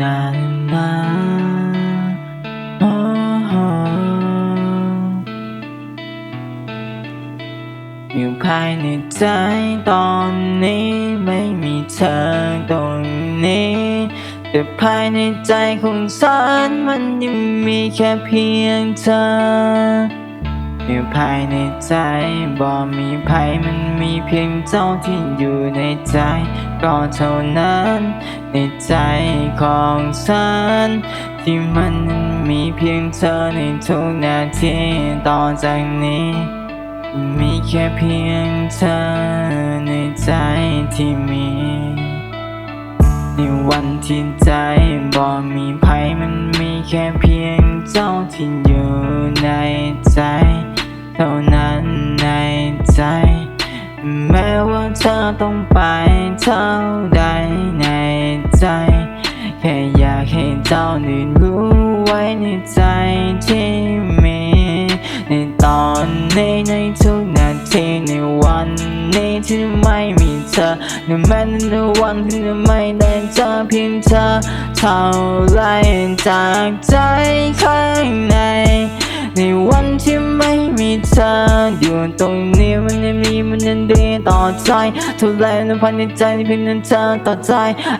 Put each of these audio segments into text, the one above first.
นานาโอ้โหอยู่ภายในใจตอนนี้ไม่มีเธอตรงนี้ แต่ภายในใจของฉันมันยังมีแค่เพียงเธออยู่ภายในใจบ่มีภัยมันมีเพียงเจ้าที่อยู่ในใจ ก็เท่านั้น ในใจของฉัน ที่มันมีเพียงเธอในทุกนาทีต่อจากนี้ มีแค่เพียงเธอในใจที่มีในวันที่ใจบ่มีภัยมันมีแค่เพียงเจ้าที่อยู่ในใจ เท่านั้น ต้องไปเท่าใดในใจ แค่อยากให้เจ้าได้รู้ไว้ในใจที่มี ในตอนนี้ในทุกนาทีในวันนี้ที่ไม่มีเธอในแม้ในวันที่ไม่ได้เจอเพียงเธอเท่าไรจากใจข้างในใน ตรงนี้มันยังมีมันยังดีต่อใจเท่าไรในภายในใจที่เพียงนั้นเธอต่อใจ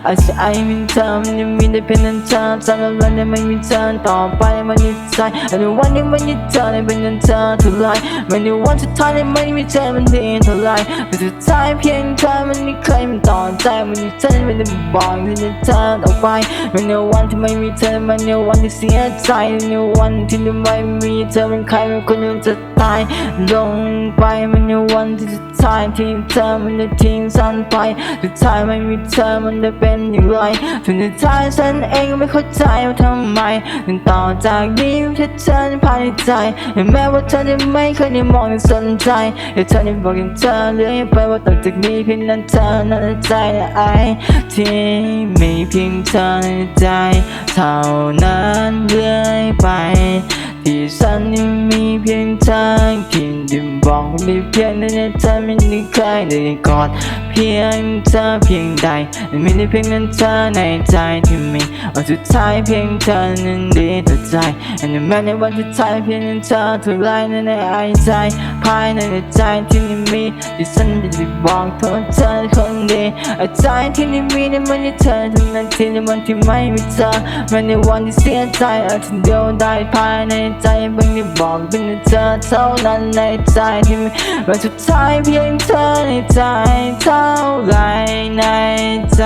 อาจจะไอมีเธอมันยังมีได้เพียงนั้นเธอจำแล้ววันไม่มีเธอต่อไปมันมีใจในวันที่ไม่มีเธอในเพียงนั้นเธอเท่าไรมันในวันสุดท้ายที่ไม่มีเธอมันดีเท่าไรแต่สุดท้ายเพียงเธอมันไม่เคยมันต่อใจมันมีเธอมันได้บอกที่จะเธอต่อไปมันในวันที่ไม่มีเธอมันในวันที่เสียใจในวันที่ไม่มีเธอมันใครเป็นคนหนึ่งจะายลงไปมันในวันที่สุดท้ายที่เธอมันจะทิ้งฉันไปสุดท้ายไม่มีเธอมันจะเป็นอย่างไรถึงสุดท้ายฉันเองก็ไม่เข้าใจว่าทำไมถึงต่อจากนี้แค่เธอนภายในใจแม้ว่าเธอจะไม่เคยได้มองหรือสนใจแต่เธอได้บอกกับเธอเรื่อยไปว่าต่อจากนี้เพียงนั้นเธอนั้นใจและไอที่มีเพียงเธอในใจเท่านั้นเรื่อยไป ที่ฉันยังมีเพียงเธอที่ ได้บอกด้เพียงนั้นเธอไม่ได้เคยได้กอดเพียงเธอเพียงใดไม่ได้เพียงนั้นเธอในใจที่มีวันสุดท้ายเพียงเธอนั้นดีต่อใจและแม้ในวันสุดท้ายเพียงนั้นเธอเท่าไรนั้นในไอใจภายในใจที่ไม่มีที่ฉันจะได้บอกเธอเธอคนดีใจที่ไม่มีในมันที่เธอทั้งนั้นที่ในวันที่ไม่มีเธอแม้ในวันที่เสียใจอาจจะเดียวได้ภายในใจบางที่บอกเป็นเธอเท่านั้นในใจที่มีวันสุดท้ายเพียงเธอในใจเท่าไรในใจ